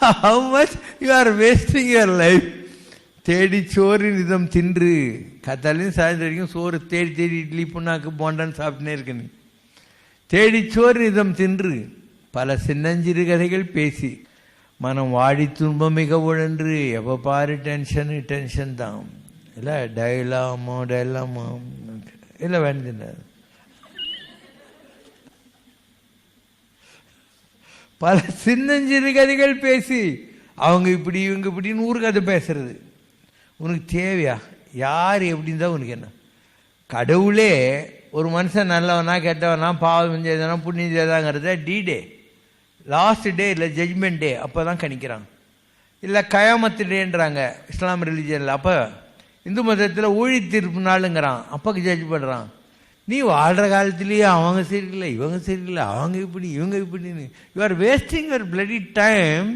How much you are wasting your life தேடி சோறின் இதம் தின்று. கத்தாலையும் சாயந்தரம் வரைக்கும் சோறு தேடி தேடி இட்லி புண்ணாக்கு போண்டான்னு சாப்பிட்டுனே இருக்கேன். தேடி சோறு இதம் தின்று. பல சின்னஞ்சிறு கதைகள் பேசி. மனம் வாடி துன்பம் மிக உழன்று. எப்போ பாரு டென்ஷனு டென்ஷன் தான். இல்லை டயலாமோ டயலாமோ இல்லை வேண்டியது பல சின்னஞ்சிறு கதைகள் பேசி அவங்க இப்படி இவங்க இப்படின்னு ஊர் கதை பேசுறது. உனக்கு தேவையா? யார் எப்படின்னு தான் உனக்கு என்ன? கடவுளே ஒரு மனுஷன் நல்லவனா கெட்டவனா பாவம் செய்தனா புண்ணியம் செய்தாங்கிறத டி டே லாஸ்ட் டே இல்லை ஜட்மெண்ட் டே அப்போ தான் கணிக்கிறாங்க. இல்லை கயாமத்து டேன்றாங்க இஸ்லாம் ரிலீஜனில் அப்போ இந்து மதத்தில் ஊழி தீர்ப்பு நாளுங்கிறான். அப்போ ஜட்ஜ் பண்ணுறான் நீ வாழ்கிற காலத்துலேயே அவங்க சரியில்லை இவங்க சரியில்லை அவங்க இப்படி இவங்க இப்படின்னு. You are wasting your bloody time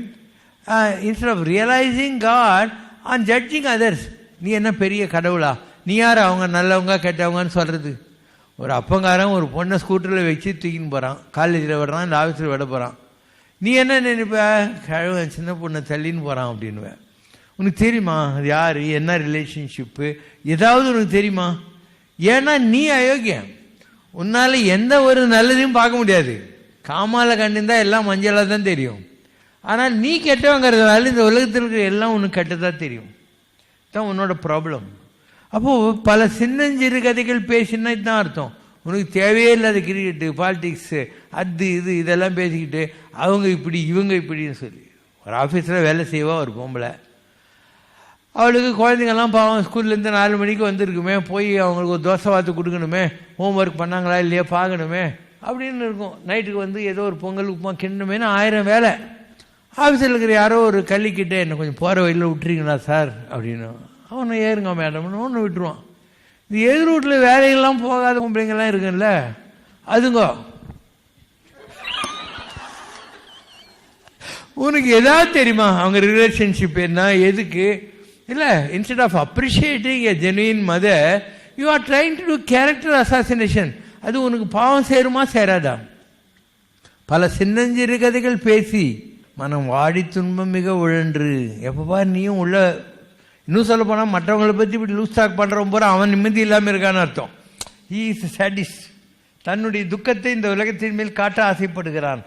instead of realising God and judging others நீ என்ன பெரிய கடவுளா? நீ யார் அவங்க நல்லவங்க கெட்டவங்கன்னு சொல்கிறது ஒரு அப்பங்காரன் ஒரு பொண்ணை ஸ்கூட்டரில் வச்சு தூக்கின்னு போகிறான் காலேஜில் விடுறான் இல்லை ஆஃபீஸில் விட போகிறான் நீ என்ன நினைப்ப? கழுவன் சின்ன பொண்ணை தள்ளின்னு போகிறான் அப்படின்னுவேன் உனக்கு தெரியுமா? அது யார்? என்ன ரிலேஷன்ஷிப்பு ஏதாவது உனக்கு தெரியுமா? ஏன்னா நீ அயோக்கியம். உன்னால் எந்த ஒரு நல்லதையும் பார்க்க முடியாது. காமால கண்டிருந்தா எல்லாம் மஞ்சளாக தான் தெரியும். ஆனால் நீ கெட்டவங்கிறதுனால இந்த உலகத்தில் இருக்கிற எல்லாம் உனக்கு கெட்டதாக தெரியும். தான் உன்னோட ப்ராப்ளம் அப்போது பல சின்னஞ்சிறு கதைகள் பேசினா இதுதான் அர்த்தம். உனக்கு தேவையே இல்லாத கிரிக்கெட்டு பாலிடிக்ஸு அது இது இதெல்லாம் பேசிக்கிட்டு அவங்க இப்படி இவங்க இப்படின்னு சொல்லி. ஒரு ஆஃபீஸில் வேலை செய்வா ஒரு பொம்பளை. அவளுக்கு குழந்தைங்கள்லாம் பாவம் ஸ்கூல்லேருந்து நாலு மணிக்கு வந்திருக்குமே போய் அவங்களுக்கு ஒரு தோசை வாத்து கொடுக்கணுமே ஹோம்ஒர்க் பண்ணாங்களா இல்லையா பார்க்கணுமே அப்படின்னு இருக்கும். நைட்டுக்கு வந்து ஏதோ ஒரு பொங்கல் உப்புமா கிண்டணுமேனு ஆயிரம் வேலை. ஆஃபீஸில் இருக்கிற யாரோ ஒரு கள்ளிக்கிட்ட என்ன கொஞ்சம் போகிற வழியில் விட்டுறீங்களா சார்? அப்படின்னு. அவனை ஏறுங்க மேடம்னு ஒன்று விட்டுருவான். இந்த எதிர் வீட்டில் வேலையெல்லாம் போகாத பொம்பளைங்கெல்லாம் இருக்குல்ல அதுங்கோ. உனக்கு எதாவது தெரியுமா? அவங்க ரிலேஷன்ஷிப் என்ன எதுக்கு? இல்லை instead of appreciating a genuine mother you are trying to do character assassination அது உனக்கு பாவம் சேருமா சேராதா? பல சின்னஞ்சிறு கதைகள் பேசி மனம் வாடி துன்பம் மிக உழன்று. எப்பப்பா நீயும் உள்ள இன்னும் சொல்ல போனால் மற்றவங்களை பற்றி இப்படி லூஸ் டாக் பண்ணுறவன் போகிற அவன் நிம்மதி இல்லாமல் இருக்கான்னு அர்த்தம். ஈ இஸ் சாட்டிஸ் தன்னுடைய துக்கத்தை இந்த உலகத்தின் மேல் காட்ட ஆசைப்படுகிறான்.